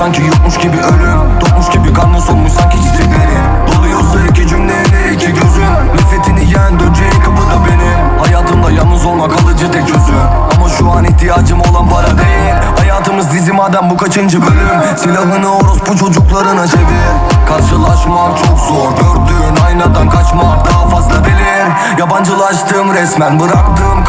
sanki yokmuş gibi ölüm Topmuş gibi karnın solmuş sanki çiçeklerin Doluyorsa iki cümleyle iki gözün Nefretini yiyen döneceği kapıda benim. Hayatımda yalnız olma kalıcı tek çözüm. Ama şu an ihtiyacım olan para değil. Hayatımız dizi madem bu kaçıncı bölüm? Silahını orospu çocuklarına çevir. Karşılaşmak çok zor. Gördüğün aynadan kaçmak daha fazla delir. Yabancılaştım resmen bıraktım